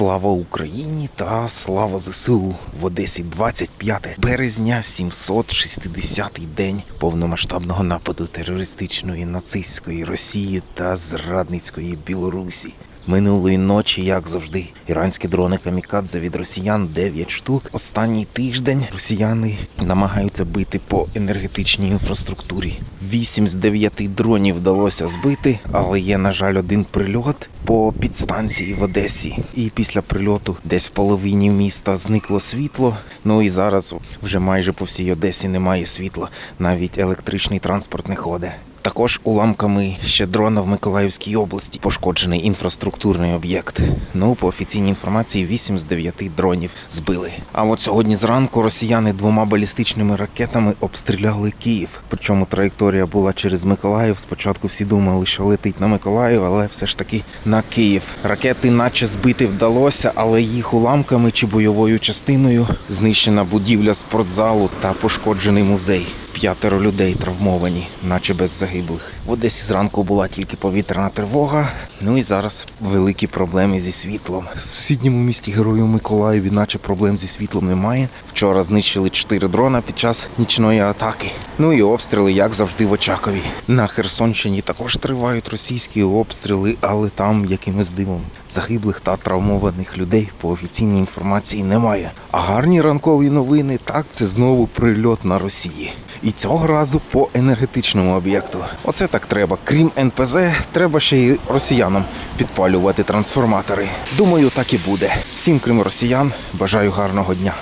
Слава Україні та слава ЗСУ в Одесі 25 березня, 760-й день повномасштабного нападу терористичної нацистської Росії та зрадницької Білорусі. Минулої ночі, як завжди, іранські дрони камікадзе від росіян 9 штук. Останній тиждень росіяни намагаються бити по енергетичній інфраструктурі. Вісім з дев'яти дронів вдалося збити, але є, на жаль, один прильот по підстанції в Одесі. І після прильоту десь в половині міста зникло світло. Ну і зараз вже майже по всій Одесі немає світла, навіть електричний транспорт не ходить. Також уламками ще дрона в Миколаївській області пошкоджений інфраструктурний об'єкт. Ну, по офіційній інформації, 8 з 9 дронів збили. А от сьогодні зранку росіяни двома балістичними ракетами обстріляли Київ. Причому траєкторія була через Миколаїв. Спочатку всі думали, що летить на Миколаїв, але все ж таки на Київ. Ракети, наче збити вдалося, але їх уламками чи бойовою частиною знищена будівля спортзалу та пошкоджений музей. П'ятеро людей травмовані, наче без загиблих. В Одесі зранку була тільки повітряна тривога. Ну і зараз великі проблеми зі світлом. В сусідньому місті Герою Миколаєві, наче проблем зі світлом немає. Вчора знищили чотири дрона під час нічної атаки. Ну і обстріли, як завжди, в Очакові. На Херсонщині також тривають російські обстріли, але там якимось дивом загиблих та травмованих людей по офіційній інформації немає. А гарні ранкові новини так це знову прильот на Росії. І цього разу по енергетичному об'єкту. Оце так треба. Крім НПЗ, треба ще й росіянам підпалювати трансформатори. Думаю, так і буде. Всім, крім росіян, бажаю гарного дня.